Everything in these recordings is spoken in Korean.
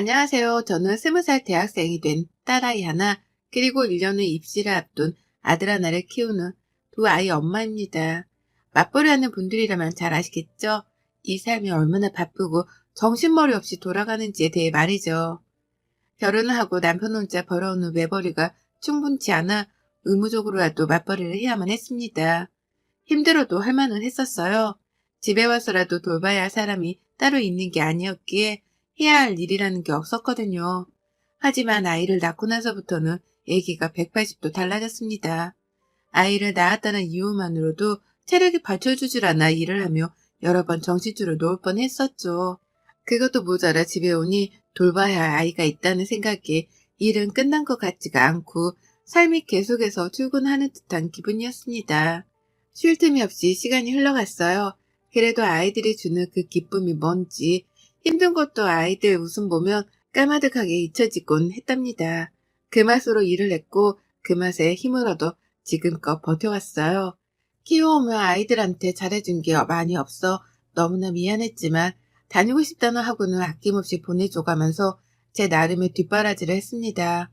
안녕하세요. 저는 스무 살 대학생이 된 딸아이 하나, 그리고 1년 후 입시를 앞둔 아들 하나를 키우는 두 아이 엄마입니다. 맞벌이 하는 분들이라면 잘 아시겠죠? 이 삶이 얼마나 바쁘고 정신머리 없이 돌아가는지에 대해 말이죠. 결혼을 하고 남편 혼자 벌어오는 외벌이가 충분치 않아 의무적으로라도 맞벌이를 해야만 했습니다. 힘들어도 할 만은 했었어요. 집에 와서라도 돌봐야 할 사람이 따로 있는 게 아니었기에 해야 할 일이라는 게 없었거든요. 하지만 아이를 낳고 나서부터는 아기가 180도 달라졌습니다. 아이를 낳았다는 이유만으로도 체력이 받쳐주질 않아 일을 하며 여러 번 정신줄을 놓을 뻔 했었죠. 그것도 모자라 집에 오니 돌봐야 할 아이가 있다는 생각에 일은 끝난 것 같지가 않고 삶이 계속해서 출근하는 듯한 기분이었습니다. 쉴 틈이 없이 시간이 흘러갔어요. 그래도 아이들이 주는 그 기쁨이 뭔지 힘든 것도 아이들 웃음 보면 까마득하게 잊혀지곤 했답니다. 그 맛으로 일을 했고 그 맛에 힘을 얻어 지금껏 버텨왔어요. 키워오면 아이들한테 잘해준 게 많이 없어 너무나 미안했지만 다니고 싶다는 학원은 아낌없이 보내줘가면서 제 나름의 뒷바라지를 했습니다.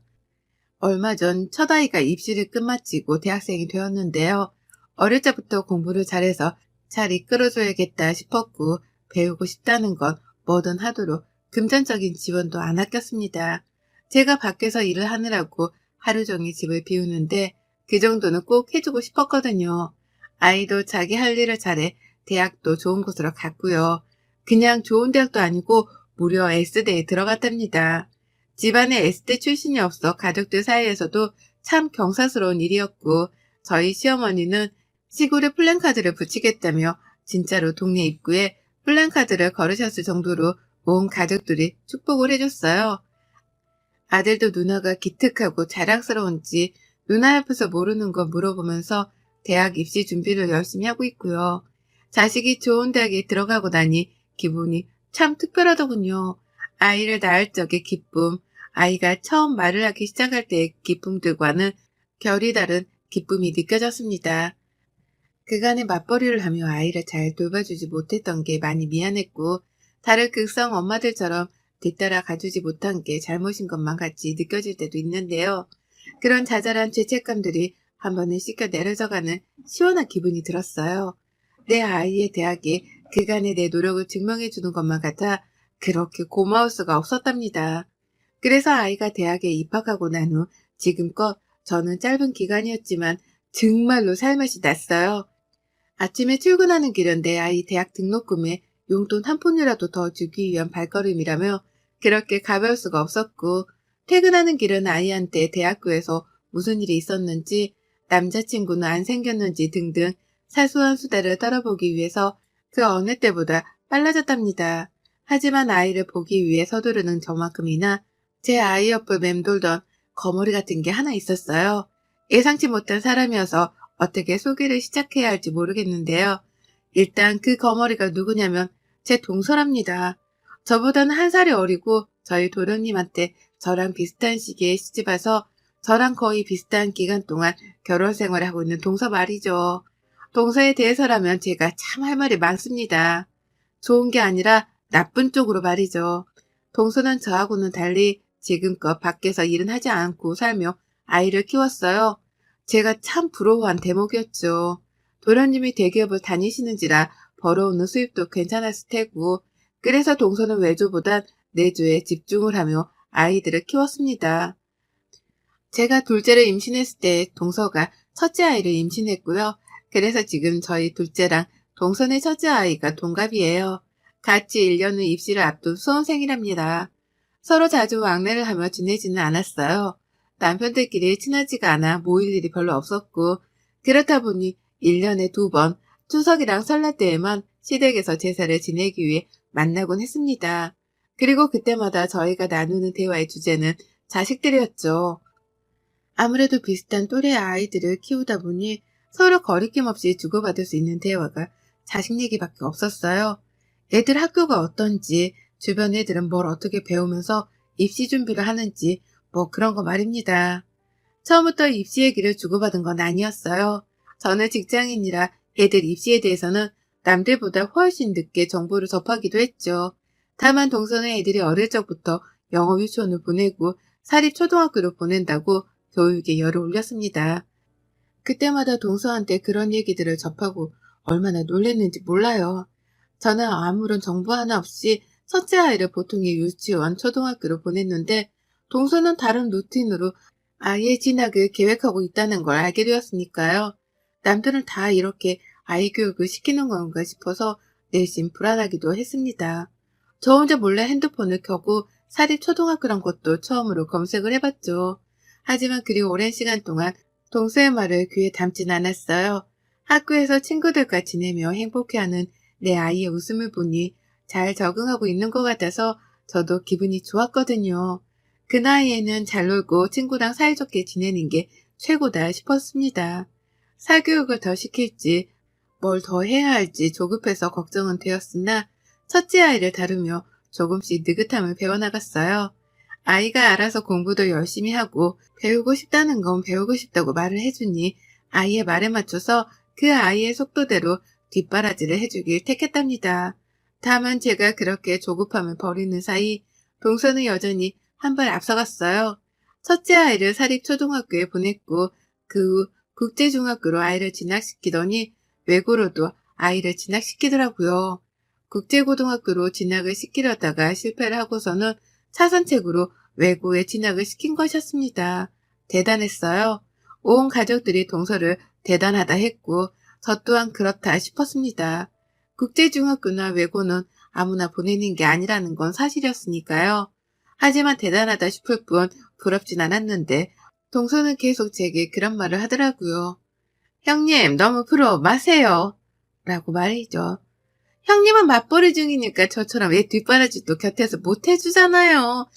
얼마 전 첫 아이가 입시를 끝마치고 대학생이 되었는데요. 어릴 적부터 공부를 잘해서 잘 이끌어줘야겠다 싶었고 배우고 싶다는 건 뭐든 하도록 금전적인 지원도 안 아꼈습니다. 제가 밖에서 일을 하느라고 하루 종일 집을 비우는데 그 정도는 꼭 해주고 싶었거든요. 아이도 자기 할 일을 잘해 대학도 좋은 곳으로 갔고요. 그냥 좋은 대학도 아니고 무려 S대에 들어갔답니다. 집안에 S대 출신이 없어 가족들 사이에서도 참 경사스러운 일이었고 저희 시어머니는 시골에 플랜카드를 붙이겠다며 진짜로 동네 입구에 플랜카드를 걸으셨을 정도로 온 가족들이 축복을 해줬어요. 아들도 누나가 기특하고 자랑스러운지 누나 옆에서 모르는 거 물어보면서 대학 입시 준비를 열심히 하고 있고요. 자식이 좋은 대학에 들어가고 나니 기분이 참 특별하더군요. 아이를 낳을 적의 기쁨, 아이가 처음 말을 하기 시작할 때의 기쁨들과는 결이 다른 기쁨이 느껴졌습니다. 그간의 맞벌이를 하며 아이를 잘 돌봐주지 못했던 게 많이 미안했고 다른 극성 엄마들처럼 뒤따라 가주지 못한 게 잘못인 것만 같이 느껴질 때도 있는데요. 그런 자잘한 죄책감들이 한 번은 씻겨 내려져가는 시원한 기분이 들었어요. 내 아이의 대학에 그간의 내 노력을 증명해 주는 것만 같아 그렇게 고마울 수가 없었답니다. 그래서 아이가 대학에 입학하고 난 후 지금껏 저는 짧은 기간이었지만 정말로 살맛이 났어요. 아침에 출근하는 길은 내 아이 대학 등록금에 용돈 한 푼이라도 더 주기 위한 발걸음이라며 그렇게 가벼울 수가 없었고 퇴근하는 길은 아이한테 대학교에서 무슨 일이 있었는지 남자친구는 안 생겼는지 등등 사소한 수다를 떨어보기 위해서 그 어느 때보다 빨라졌답니다. 하지만 아이를 보기 위해 서두르는 저만큼이나 제 아이 옆을 맴돌던 거머리 같은 게 하나 있었어요. 예상치 못한 사람이어서 어떻게 소개를 시작해야 할지 모르겠는데요. 일단 그 거머리가 누구냐면 제 동서랍니다. 저보다는 한 살이 어리고 저희 도련님한테 저랑 비슷한 시기에 시집와서 저랑 거의 비슷한 기간 동안 결혼 생활을 하고 있는 동서 말이죠. 동서에 대해서라면 제가 참 할 말이 많습니다. 좋은 게 아니라 나쁜 쪽으로 말이죠. 동서는 저하고는 달리 지금껏 밖에서 일은 하지 않고 살며 아이를 키웠어요. 제가 참 부러워한 대목이었죠. 도련님이 대기업을 다니시는지라 벌어오는 수입도 괜찮았을 테고 그래서 동서는 외조보단 내조에 집중을 하며 아이들을 키웠습니다. 제가 둘째를 임신했을 때 동서가 첫째 아이를 임신했고요. 그래서 지금 저희 둘째랑 동선의 첫째 아이가 동갑이에요. 같이 1년 후 입시를 앞둔 수험생이랍니다. 서로 자주 왕래를 하며 지내지는 않았어요. 남편들끼리 친하지가 않아 모일 일이 별로 없었고 그렇다 보니 1년에 두 번 추석이랑 설날 때에만 시댁에서 제사를 지내기 위해 만나곤 했습니다. 그리고 그때마다 저희가 나누는 대화의 주제는 자식들이었죠. 아무래도 비슷한 또래의 아이들을 키우다 보니 서로 거리낌 없이 주고받을 수 있는 대화가 자식 얘기밖에 없었어요. 애들 학교가 어떤지, 주변 애들은 뭘 어떻게 배우면서 입시 준비를 하는지, 뭐 그런 거 말입니다. 처음부터 입시 얘기를 주고받은 건 아니었어요. 저는 직장인이라 애들 입시에 대해서는 남들보다 훨씬 늦게 정보를 접하기도 했죠. 다만 동서는 애들이 어릴 적부터 영어 유치원을 보내고 사립 초등학교로 보낸다고 교육에 열을 올렸습니다. 그때마다 동서한테 그런 얘기들을 접하고 얼마나 놀랬는지 몰라요. 저는 아무런 정보 하나 없이 첫째 아이를 보통의 유치원, 초등학교로 보냈는데 동서는 다른 루틴으로 아이의 진학을 계획하고 있다는 걸 알게 되었으니까요. 남들은 다 이렇게 아이 교육을 시키는 건가 싶어서 내심 불안하기도 했습니다. 저 혼자 몰래 핸드폰을 켜고 사립 초등학교란 것도 처음으로 검색을 해봤죠. 하지만 그리 오랜 시간 동안 동서의 말을 귀에 담진 않았어요. 학교에서 친구들과 지내며 행복해하는 내 아이의 웃음을 보니 잘 적응하고 있는 것 같아서 저도 기분이 좋았거든요. 그 나이에는 잘 놀고 친구랑 사이좋게 지내는 게 최고다 싶었습니다. 사교육을 더 시킬지 뭘 더 해야 할지 조급해서 걱정은 되었으나 첫째 아이를 다루며 조금씩 느긋함을 배워나갔어요. 아이가 알아서 공부도 열심히 하고 배우고 싶다는 건 배우고 싶다고 말을 해주니 아이의 말에 맞춰서 그 아이의 속도대로 뒷바라지를 해주길 택했답니다. 다만 제가 그렇게 조급함을 버리는 사이 동서는 여전히 한 발 앞서갔어요. 첫째 아이를 사립초등학교에 보냈고 그 후 국제중학교로 아이를 진학시키더니 외고로도 아이를 진학시키더라고요. 국제고등학교로 진학을 시키려다가 실패를 하고서는 차선책으로 외고에 진학을 시킨 것이었습니다. 대단했어요. 온 가족들이 동서를 대단하다 했고 저 또한 그렇다 싶었습니다. 국제중학교나 외고는 아무나 보내는 게 아니라는 건 사실이었으니까요. 하지만 대단하다 싶을 뿐 부럽진 않았는데 동서는 계속 제게 그런 말을 하더라고요. 형님 너무 부러워 마세요. 라고 말이죠. 형님은 맞벌이 중이니까 저처럼 왜 뒷바라지도 곁에서 못 해주잖아요.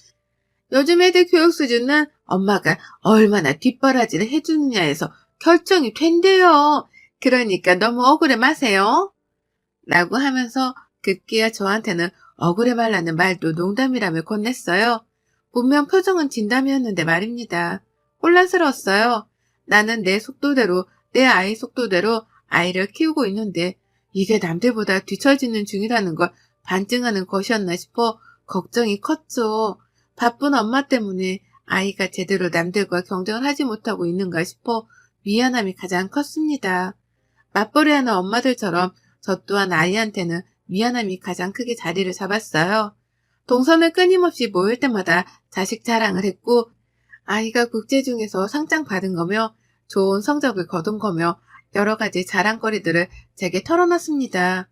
요즘 애들 교육 수준은 엄마가 얼마나 뒷바라지를 해주느냐에서 결정이 된대요. 그러니까 너무 억울해 마세요. 라고 하면서 급기야 저한테는 억울해 말라는 말도 농담이라며 건넸어요. 분명 표정은 진담이었는데 말입니다. 혼란스러웠어요. 나는 내 속도대로, 내 아이 속도대로 아이를 키우고 있는데 이게 남들보다 뒤처지는 중이라는 걸 반증하는 것이었나 싶어 걱정이 컸죠. 바쁜 엄마 때문에 아이가 제대로 남들과 경쟁을 하지 못하고 있는가 싶어 미안함이 가장 컸습니다. 맞벌이하는 엄마들처럼 저 또한 아이한테는 미안함이 가장 크게 자리를 잡았어요. 동선을 끊임없이 모일 때마다 자식 자랑을 했고 아이가 국제 중에서 상장 받은 거며 좋은 성적을 거둔 거며 여러 가지 자랑거리들을 제게 털어놨습니다.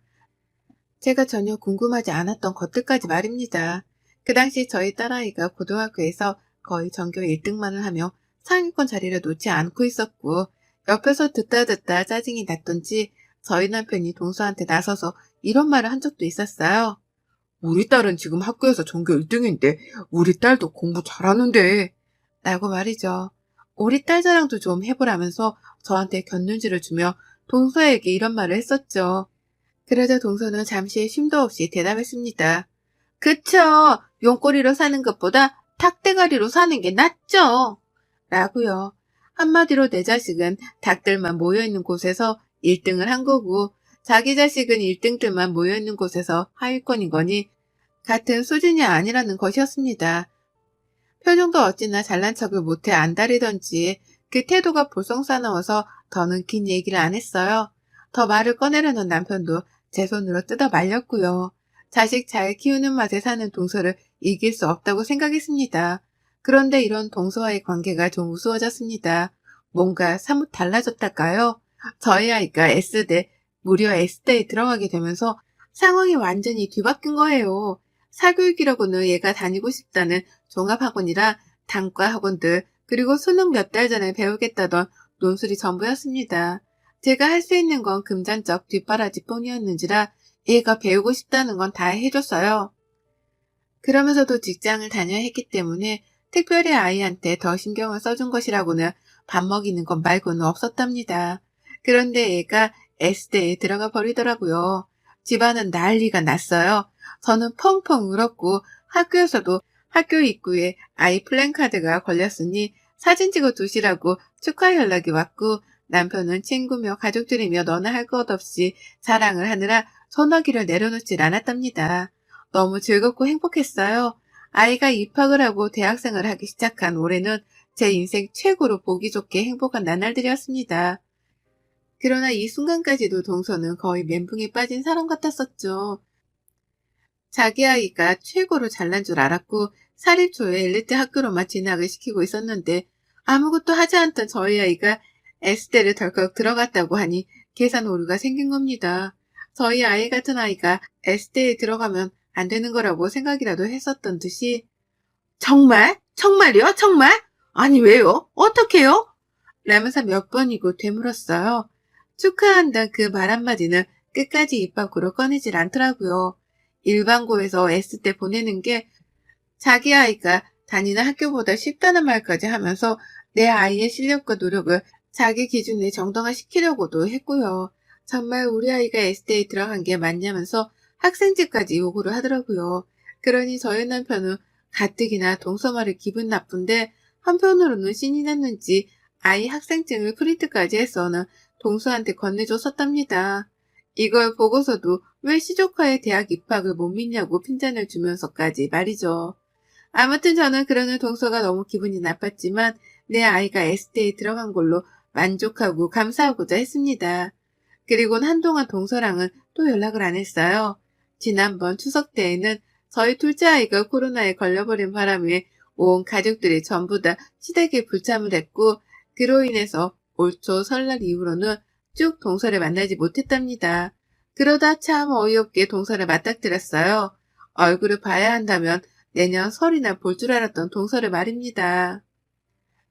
제가 전혀 궁금하지 않았던 것들까지 말입니다. 그 당시 저희 딸아이가 고등학교에서 거의 전교 1등만을 하며 상위권 자리를 놓지 않고 있었고 옆에서 듣다 듣다 짜증이 났던지 저희 남편이 동서한테 나서서 이런 말을 한 적도 있었어요. 우리 딸은 지금 학교에서 전교 1등인데 우리 딸도 공부 잘하는데 라고 말이죠. 우리 딸 자랑도 좀 해보라면서 저한테 곁눈질을 주며 동서에게 이런 말을 했었죠. 그러자 동서는 잠시 쉼도 없이 대답했습니다. 그쵸. 용꼬리로 사는 것보다 닭대가리로 사는 게 낫죠. 라고요. 한마디로 내 자식은 닭들만 모여있는 곳에서 1등을 한 거고 자기 자식은 1등들만 모여있는 곳에서 하위권인 거니 같은 수준이 아니라는 것이었습니다. 표정도 어찌나 잘난 척을 못해 안달이던지 그 태도가 볼썽사나워서 더는 긴 얘기를 안 했어요. 더 말을 꺼내려는 남편도 제 손으로 뜯어 말렸고요. 자식 잘 키우는 맛에 사는 동서를 이길 수 없다고 생각했습니다. 그런데 이런 동서와의 관계가 좀 우스워졌습니다. 뭔가 사뭇 달라졌달까요? 저희 아이가 S대, 무려 S대에 들어가게 되면서 상황이 완전히 뒤바뀐 거예요. 사교육이라고는 얘가 다니고 싶다는 종합학원이라 단과 학원들, 그리고 수능 몇 달 전에 배우겠다던 논술이 전부였습니다. 제가 할 수 있는 건 금전적 뒷바라지 뿐이었는지라 얘가 배우고 싶다는 건 다 해줬어요. 그러면서도 직장을 다녀야 했기 때문에 특별히 아이한테 더 신경을 써준 것이라고는 밥 먹이는 것 말고는 없었답니다. 그런데 얘가 S대에 들어가 버리더라고요. 집안은 난리가 났어요. 저는 펑펑 울었고 학교에서도 학교 입구에 아이 플랜카드가 걸렸으니 사진 찍어 두시라고 축하 연락이 왔고 남편은 친구며 가족들이며 너나 할 것 없이 자랑을 하느라 전화기를 내려놓질 않았답니다. 너무 즐겁고 행복했어요. 아이가 입학을 하고 대학생을 하기 시작한 올해는 제 인생 최고로 보기 좋게 행복한 나날들이었습니다. 그러나 이 순간까지도 동서는 거의 멘붕에 빠진 사람 같았었죠. 자기 아이가 최고로 잘난 줄 알았고 사립초에 엘리트 학교로만 진학을 시키고 있었는데 아무것도 하지 않던 저희 아이가 S대를 덜컥 들어갔다고 하니 계산 오류가 생긴 겁니다. 저희 아이 같은 아이가 S대에 들어가면 안 되는 거라고 생각이라도 했었던 듯이 정말? 정말요? 정말? 아니 왜요? 어떻게요? 라면서 몇 번이고 되물었어요. 축하한다 그 말 한마디는 끝까지 입 밖으로 꺼내질 않더라고요. 일반고에서 S대 보내는 게 자기 아이가 다니는 학교보다 쉽다는 말까지 하면서 내 아이의 실력과 노력을 자기 기준에 정당화시키려고도 했고요. 정말 우리 아이가 S대에 들어간 게 맞냐면서 학생증까지 요구를 하더라고요. 그러니 저희 남편은 가뜩이나 동서말이 기분 나쁜데 한편으로는 신이 났는지 아이 학생증을 프린트까지 해서는 동서한테 건네줬었답니다. 이걸 보고서도 왜 시조카의 대학 입학을 못 믿냐고 핀잔을 주면서까지 말이죠. 아무튼 저는 그러는 동서가 너무 기분이 나빴지만 내 아이가 S대에 들어간 걸로 만족하고 감사하고자 했습니다. 그리곤 한동안 동서랑은 또 연락을 안 했어요. 지난번 추석 때에는 저희 둘째 아이가 코로나에 걸려버린 바람에 온 가족들이 전부 다 시댁에 불참을 했고 그로 인해서 올 초 설날 이후로는 쭉 동서를 만나지 못했답니다. 그러다 참 어이없게 동서를 맞닥뜨렸어요. 얼굴을 봐야 한다면 내년 설이나 볼 줄 알았던 동서를 말입니다.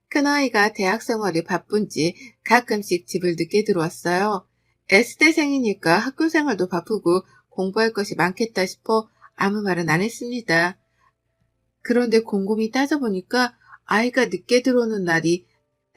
큰아이가 대학 생활이 바쁜지 가끔씩 집을 늦게 들어왔어요. S대생이니까 학교 생활도 바쁘고 공부할 것이 많겠다 싶어 아무 말은 안 했습니다. 그런데 곰곰이 따져보니까 아이가 늦게 들어오는 날이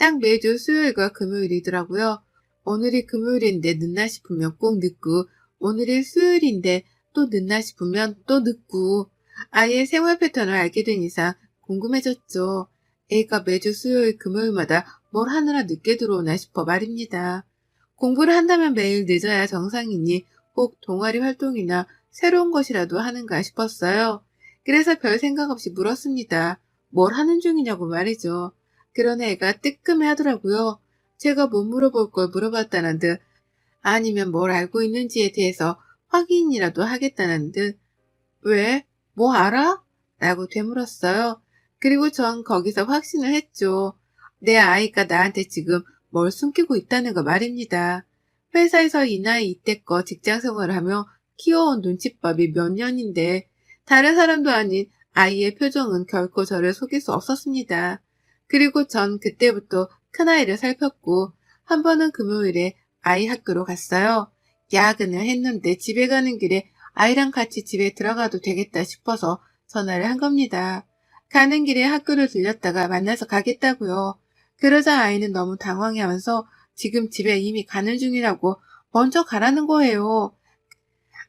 딱 매주 수요일과 금요일이더라고요. 오늘이 금요일인데 늦나 싶으면 꼭 늦고 오늘이 수요일인데 또 늦나 싶으면 또 늦고 아이의 생활 패턴을 알게 된 이상 궁금해졌죠. 애가 매주 수요일 금요일마다 뭘 하느라 늦게 들어오나 싶어 말입니다. 공부를 한다면 매일 늦어야 정상이니 꼭 동아리 활동이나 새로운 것이라도 하는가 싶었어요. 그래서 별 생각 없이 물었습니다. 뭘 하는 중이냐고 말이죠. 그런 애가 뜨끔해 하더라고요. 제가 못 물어볼 걸 물어봤다는 듯 아니면 뭘 알고 있는지에 대해서 확인이라도 하겠다는 듯 왜? 뭐 알아? 라고 되물었어요. 그리고 전 거기서 확신을 했죠. 내 아이가 나한테 지금 뭘 숨기고 있다는 거 말입니다. 회사에서 이 나이 이때껏 직장 생활을 하며 키워온 눈칫밥이 몇 년인데 다른 사람도 아닌 아이의 표정은 결코 저를 속일 수 없었습니다. 그리고 전 그때부터 큰아이를 살폈고 한 번은 금요일에 아이 학교로 갔어요. 야근을 했는데 집에 가는 길에 아이랑 같이 집에 들어가도 되겠다 싶어서 전화를 한 겁니다. 가는 길에 학교를 들렸다가 만나서 가겠다고요. 그러자 아이는 너무 당황해하면서 지금 집에 이미 가는 중이라고 먼저 가라는 거예요.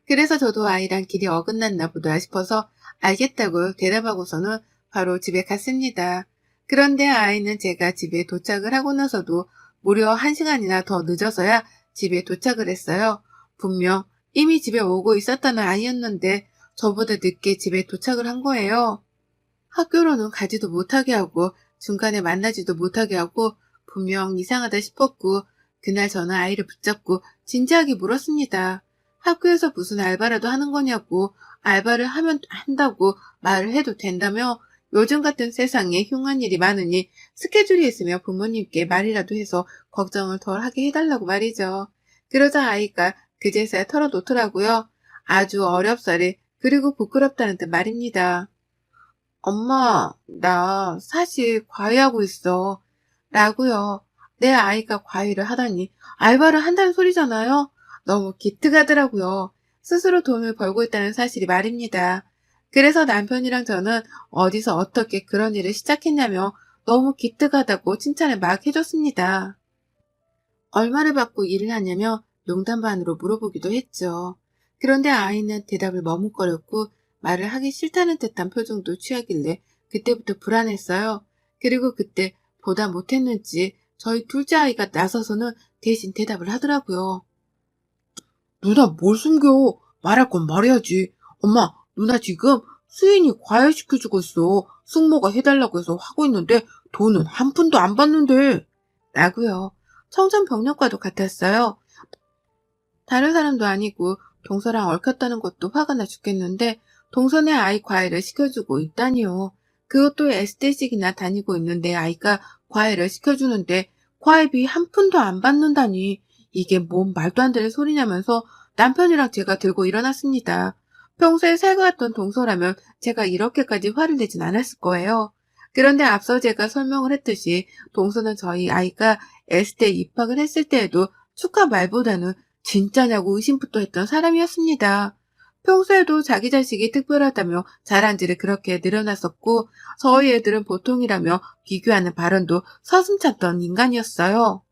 그래서 저도 아이랑 길이 어긋났나 보다 싶어서 알겠다고 대답하고서는 바로 집에 갔습니다. 그런데 아이는 제가 집에 도착을 하고 나서도 무려 한 시간이나 더 늦어서야 집에 도착을 했어요. 분명 이미 집에 오고 있었다는 아이였는데 저보다 늦게 집에 도착을 한 거예요. 학교로는 가지도 못하게 하고 중간에 만나지도 못하게 하고 분명 이상하다 싶었고 그날 저는 아이를 붙잡고 진지하게 물었습니다. 학교에서 무슨 알바라도 하는 거냐고 알바를 하면 한다고 말을 해도 된다며 요즘 같은 세상에 흉한 일이 많으니 스케줄이 있으면 부모님께 말이라도 해서 걱정을 덜 하게 해달라고 말이죠. 그러자 아이가 그제서야 털어놓더라고요. 아주 어렵사리 그리고 부끄럽다는 듯 말입니다. 엄마, 나 사실 과외하고 있어. 라고요. 내 아이가 과외를 하다니 알바를 한다는 소리잖아요. 너무 기특하더라고요. 스스로 돈을 벌고 있다는 사실이 말입니다. 그래서 남편이랑 저는 어디서 어떻게 그런 일을 시작했냐며 너무 기특하다고 칭찬을 막 해줬습니다. 얼마를 받고 일을 하냐며 농담 반으로 물어보기도 했죠. 그런데 아이는 대답을 머뭇거렸고 말을 하기 싫다는 듯한 표정도 취하길래 그때부터 불안했어요. 그리고 그때 보다 못했는지 저희 둘째 아이가 나서서는 대신 대답을 하더라고요. 누나 뭘 숨겨? 말할 건 말해야지. 엄마, 누나 지금 수인이 과외시켜주고 있어. 숙모가 해달라고 해서 하고 있는데 돈은 한 푼도 안 받는데. 라고요. 청천벽력과도 같았어요. 다른 사람도 아니고 동서랑 얽혔다는 것도 화가 나 죽겠는데 동선의 아이 과외를 시켜주고 있다니요. 그것도 에스테식이나 다니고 있는 내 아이가 과외를 시켜주는데 과외비 한 푼도 안 받는다니 이게 뭔 말도 안 되는 소리냐면서 남편이랑 제가 들고 일어났습니다. 평소에 살가웠던 동서라면 제가 이렇게까지 화를 내진 않았을 거예요. 그런데 앞서 제가 설명을 했듯이 동서는 저희 아이가 에스테 입학을 했을 때에도 축하 말보다는 진짜냐고 의심부터 했던 사람이었습니다. 평소에도 자기 자식이 특별하다며 자랑질을 그렇게 늘어났었고 저희 애들은 보통이라며 비교하는 발언도 서슴찮던 인간이었어요.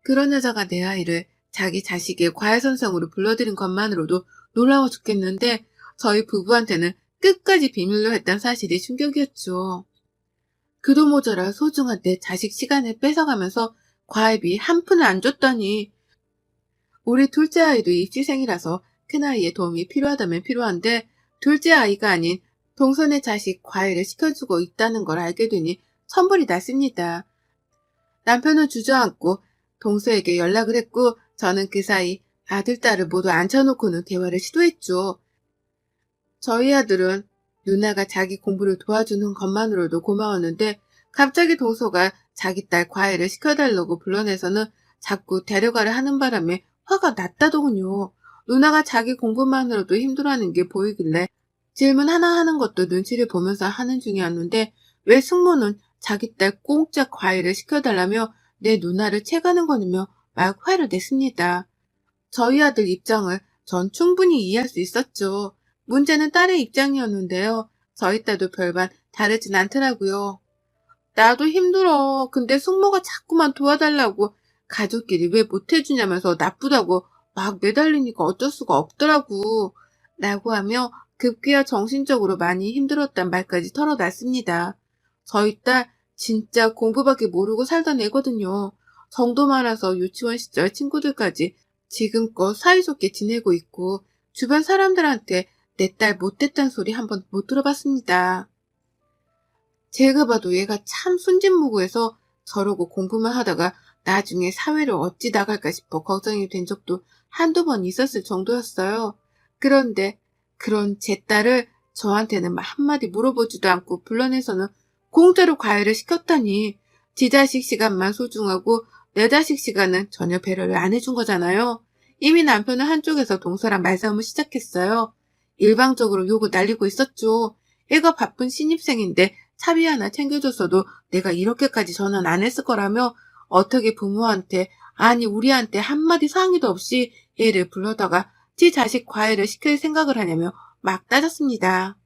그런 여자가 내 아이를 자기 자식의 과외 선생으로 불러들인 것만으로도 놀라워 죽겠는데 저희 부부한테는 끝까지 비밀로 했던 사실이 충격이었죠. 그도 모자라 소중한 내 자식 시간을 뺏어가면서 과외비 한 푼을 안 줬다니. 우리 둘째 아이도 입시생이라서 큰아이의 도움이 필요하다면 필요한데 둘째 아이가 아닌 동선의 자식 과외를 시켜주고 있다는 걸 알게 되니 천불이 났습니다. 남편은 주저앉고 동서에게 연락을 했고 저는 그 사이 아들, 딸을 모두 앉혀놓고는 대화를 시도했죠. 저희 아들은 누나가 자기 공부를 도와주는 것만으로도 고마웠는데 갑자기 동서가 자기 딸 과외를 시켜달라고 불러내서는 자꾸 데려가려 하는 바람에 화가 났다더군요. 누나가 자기 공부만으로도 힘들어하는 게 보이길래 질문 하나 하는 것도 눈치를 보면서 하는 중이었는데 왜 숙모는 자기 딸 공짜 과외를 시켜달라며 내 누나를 채가는 거냐며 막 화를 냈습니다. 저희 아들 입장을 전 충분히 이해할 수 있었죠. 문제는 딸의 입장이었는데요. 저희 딸도 별반 다르진 않더라고요. 나도 힘들어. 근데 숙모가 자꾸만 도와달라고 가족끼리 왜 못해주냐면서 나쁘다고 막 매달리니까 어쩔 수가 없더라고. 라고 하며 급기야 정신적으로 많이 힘들었단 말까지 털어놨습니다. 저희 딸 진짜 공부밖에 모르고 살던 애거든요. 정도 많아서 유치원 시절 친구들까지 지금껏 사이좋게 지내고 있고 주변 사람들한테 내 딸 못됐단 소리 한번 못 들어봤습니다. 제가 봐도 얘가 참 순진무구해서 저러고 공부만 하다가 나중에 사회를 어찌 나갈까 싶어 걱정이 된 적도 한두 번 있었을 정도였어요. 그런데 그런 제 딸을 저한테는 한마디 물어보지도 않고 불러내서는 공짜로 과외를 시켰다니 지 자식 시간만 소중하고 내 자식 시간은 전혀 배려를 안 해준 거잖아요. 이미 남편은 한쪽에서 동서랑 말싸움을 시작했어요. 일방적으로 욕을 날리고 있었죠. 애가 바쁜 신입생인데 차비 하나 챙겨줬어도 내가 이렇게까지 전화 안 했을 거라며 어떻게 부모한테 아니 우리한테 한마디 상의도 없이 애를 불러다가 지 자식 과외를 시킬 생각을 하냐며 막 따졌습니다.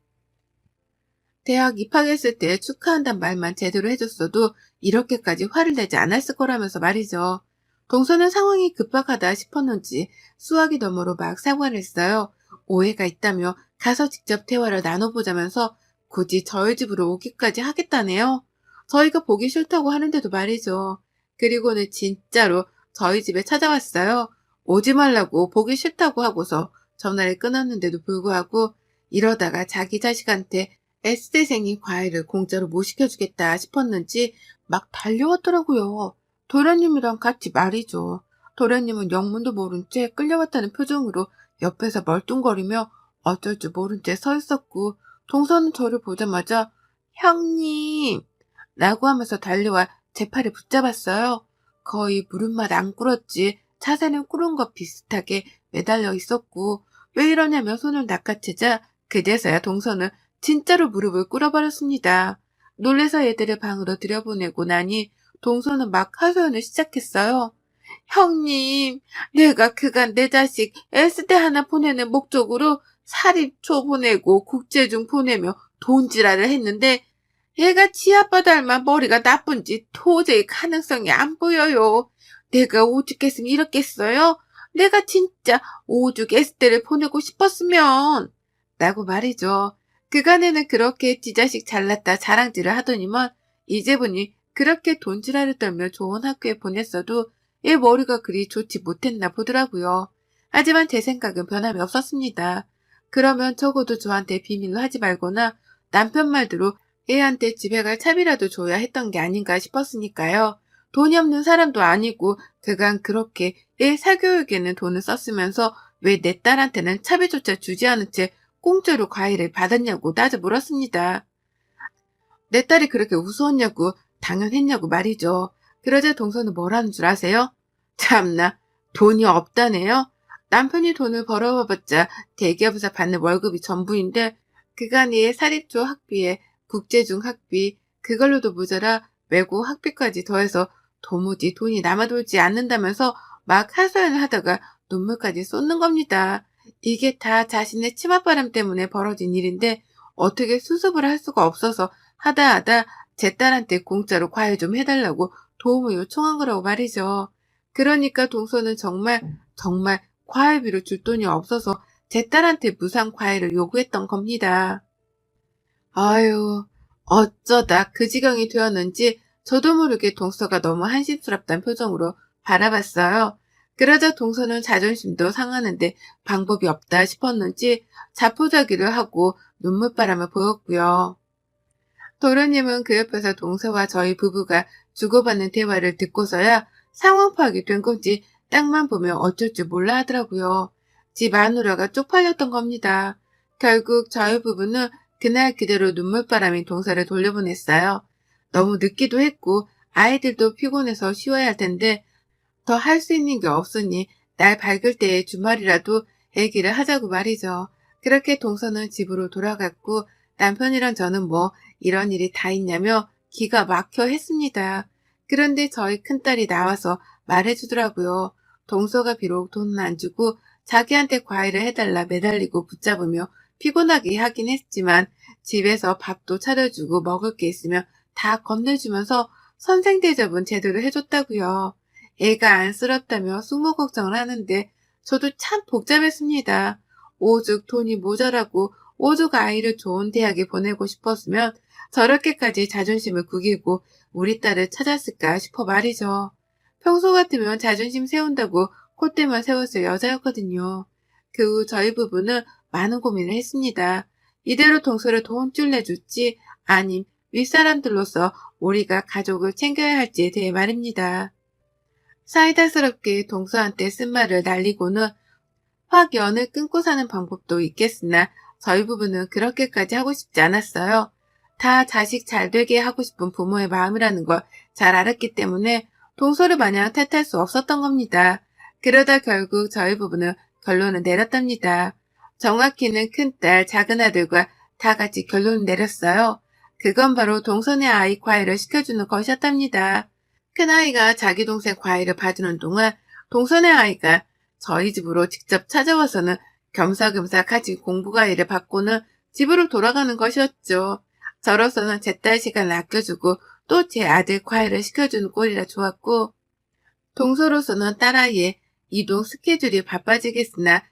대학 입학했을 때 축하한단 말만 제대로 해줬어도 이렇게까지 화를 내지 않았을 거라면서 말이죠. 동서는 상황이 급박하다 싶었는지 수학이 너머로 막 사과를 했어요. 오해가 있다며 가서 직접 대화를 나눠보자면서 굳이 저희 집으로 오기까지 하겠다네요. 저희가 보기 싫다고 하는데도 말이죠. 그리고는 진짜로 저희 집에 찾아왔어요. 오지 말라고 보기 싫다고 하고서 전화를 끊었는데도 불구하고 이러다가 자기 자식한테 S대생이 과외를 공짜로 못 시켜주겠다 싶었는지 막 달려왔더라고요. 도련님이랑 같이 말이죠. 도련님은 영문도 모른 채 끌려왔다는 표정으로 옆에서 멀뚱거리며 어쩔 줄 모른 채 서 있었고 동서는 저를 보자마자 형님 라고 하면서 달려와 제 팔을 붙잡았어요. 거의 무릎맛 안 꿇었지 차세는 꿇은 것 비슷하게 매달려 있었고 왜 이러냐며 손을 낚아채자 그제서야 동서는 진짜로 무릎을 꿇어버렸습니다. 놀래서 애들을 방으로 들여보내고 나니 동서는 막 하소연을 시작했어요. 형님, 내가 그간 내 자식 S대 하나 보내는 목적으로 사립초 보내고 국제중 보내며 돈지랄을 했는데 얘가 지 아빠 닮아 머리가 나쁜지 도저히 가능성이 안 보여요. 내가 오죽했으면 이렇겠어요? 내가 진짜 오죽 S대를 보내고 싶었으면 라고 말이죠. 그간에는 그렇게 지 자식 잘났다 자랑질을 하더니만 이제 보니 그렇게 돈지랄을 떨며 좋은 학교에 보냈어도 얘 머리가 그리 좋지 못했나 보더라고요. 하지만 제 생각은 변함이 없었습니다. 그러면 적어도 저한테 비밀로 하지 말거나 남편 말대로 애한테 집에 갈 차비라도 줘야 했던 게 아닌가 싶었으니까요. 돈이 없는 사람도 아니고 그간 그렇게 애 사교육에는 돈을 썼으면서 왜 내 딸한테는 차비조차 주지 않은 채 공짜로 과일을 받았냐고 따져 물었습니다. 내 딸이 그렇게 우스웠냐고 당연했냐고 말이죠. 그러자 동서는 뭐라는 줄 아세요? 참나 돈이 없다네요. 남편이 돈을 벌어와봤자 대기업에서 받는 월급이 전부인데 그간의 사립초 학비에 국제중 학비 그걸로도 모자라 외고 학비까지 더해서 도무지 돈이 남아돌지 않는다면서 막 하소연을 하다가 눈물까지 쏟는 겁니다. 이게 다 자신의 치맛바람 때문에 벌어진 일인데 어떻게 수습을 할 수가 없어서 하다 하다 제 딸한테 공짜로 과일 좀 해달라고 도움을 요청한 거라고 말이죠. 그러니까 동서는 정말 정말 과일비로 줄 돈이 없어서 제 딸한테 무상 과일을 요구했던 겁니다. 아유, 어쩌다 그 지경이 되었는지 저도 모르게 동서가 너무 한심스럽단 표정으로 바라봤어요. 그러자 동서는 자존심도 상하는데 방법이 없다 싶었는지 자포자기를 하고 눈물바람을 보였고요. 도련님은 그 옆에서 동서와 저희 부부가 주고받는 대화를 듣고서야 상황 파악이 된 건지 땅만 보면 어쩔 줄 몰라 하더라고요. 집 마누라가 쪽팔렸던 겁니다. 결국 저희 부부는 그날 그대로 눈물바람이 동서를 돌려보냈어요. 너무 늦기도 했고 아이들도 피곤해서 쉬어야 할 텐데 더 할 수 있는 게 없으니 날 밝을 때의 주말이라도 얘기를 하자고 말이죠. 그렇게 동서는 집으로 돌아갔고 남편이랑 저는 뭐 이런 일이 다 있냐며 기가 막혀 했습니다. 그런데 저희 큰딸이 나와서 말해주더라고요. 동서가 비록 돈은 안 주고 자기한테 과일을 해달라 매달리고 붙잡으며 피곤하게 하긴 했지만 집에서 밥도 차려주고 먹을 게 있으면 다 건네주면서 선생 대접은 제대로 해줬다고요. 애가 안쓰럽다며 숙모 걱정을 하는데 저도 참 복잡했습니다. 오죽 돈이 모자라고 오죽 아이를 좋은 대학에 보내고 싶었으면 저렇게까지 자존심을 구기고 우리 딸을 찾았을까 싶어 말이죠. 평소 같으면 자존심 세운다고 콧대만 세웠을 여자였거든요. 그 후 저희 부부는 많은 고민을 했습니다. 이대로 동서를 돈줄 내줄지 아님 윗사람들로서 우리가 가족을 챙겨야 할지에 대해 말입니다. 사이다스럽게 동서한테 쓴 말을 날리고는 확 연을 끊고 사는 방법도 있겠으나 저희 부부는 그렇게까지 하고 싶지 않았어요. 다 자식 잘 되게 하고 싶은 부모의 마음이라는 걸 잘 알았기 때문에 동서를 마냥 탓할 수 없었던 겁니다. 그러다 결국 저희 부부는 결론을 내렸답니다. 정확히는 큰딸, 작은아들과 다 같이 결론을 내렸어요. 그건 바로 동선의 아이 과일을 시켜주는 것이었답니다. 큰아이가 자기 동생 과일을 봐주는 동안 동선의 아이가 저희 집으로 직접 찾아와서는 겸사겸사 같이 공부 과일을 받고는 집으로 돌아가는 것이었죠. 저로서는 제 딸 시간을 아껴주고 또 제 아들 과일을 시켜주는 꼴이라 좋았고 동서로서는 딸아이의 이동 스케줄이 바빠지겠으나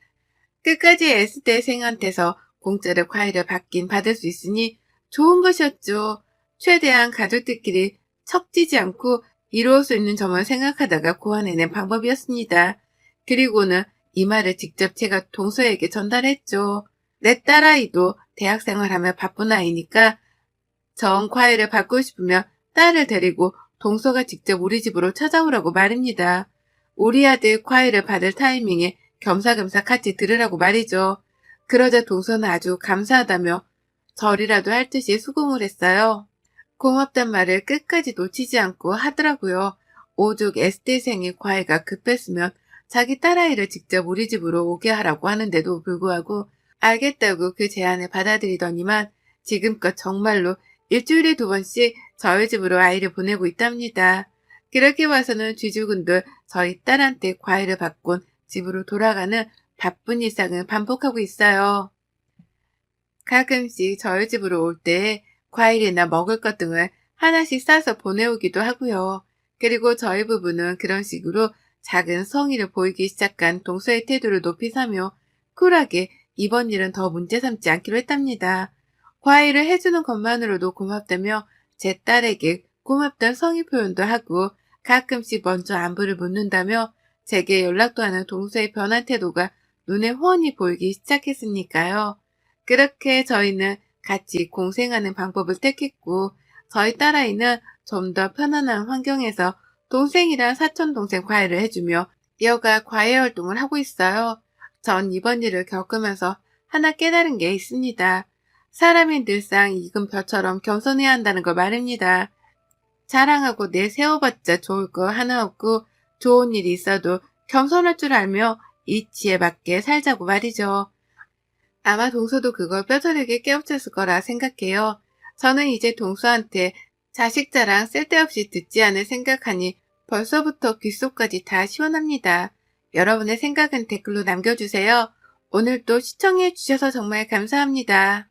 끝까지 S대 생한테서 공짜로 과일을 받긴 받을 수 있으니 좋은 것이었죠. 최대한 가족들끼리 척지지 않고 이루어 수 있는 점을 생각하다가 고안해낸 방법이었습니다. 그리고는 이 말을 직접 제가 동서에게 전달했죠. 내 딸아이도 대학생활하며 바쁜 아이니까 정 과일을 받고 싶으면 딸을 데리고 동서가 직접 우리 집으로 찾아오라고 말입니다. 우리 아들 과일을 받을 타이밍에 겸사겸사 같이 들으라고 말이죠. 그러자 동서는 아주 감사하다며 절이라도 할 듯이 수긍을 했어요. 고맙단 말을 끝까지 놓치지 않고 하더라고요. 오죽 에스테생의 과외가 급했으면 자기 딸아이를 직접 우리 집으로 오게 하라고 하는데도 불구하고 알겠다고 그 제안을 받아들이더니만 지금껏 정말로 일주일에 두 번씩 저희 집으로 아이를 보내고 있답니다. 그렇게 와서는 쥐죽은들 저희 딸한테 과일을 받곤 집으로 돌아가는 바쁜 일상을 반복하고 있어요. 가끔씩 저희 집으로 올 때 과일이나 먹을 것 등을 하나씩 싸서 보내오기도 하고요. 그리고 저희 부부는 그런 식으로 작은 성의를 보이기 시작한 동서의 태도를 높이 사며 쿨하게 이번 일은 더 문제 삼지 않기로 했답니다. 과일을 해주는 것만으로도 고맙다며 제 딸에게 고맙다는 성의 표현도 하고 가끔씩 먼저 안부를 묻는다며 제게 연락도 하는 동서의 변한 태도가 눈에 훤히 보이기 시작했으니까요. 그렇게 저희는 같이 공생하는 방법을 택했고, 저희 딸아이는 좀 더 편안한 환경에서 동생이랑 사촌동생 과외를 해주며 여가 과외 활동을 하고 있어요. 전 이번 일을 겪으면서 하나 깨달은 게 있습니다. 사람이 늘상 익은 벼처럼 겸손해야 한다는 걸 말입니다. 자랑하고 내세워봤자 좋을 거 하나 없고 좋은 일이 있어도 겸손할 줄 알며 이치에 맞게 살자고 말이죠. 아마 동서도 그걸 뼈저리게 깨우쳤을 거라 생각해요. 저는 이제 동서한테 자식 자랑 쓸데없이 듣지 않을 생각하니 벌써부터 귓속까지 다 시원합니다. 여러분의 생각은 댓글로 남겨주세요. 오늘도 시청해주셔서 정말 감사합니다.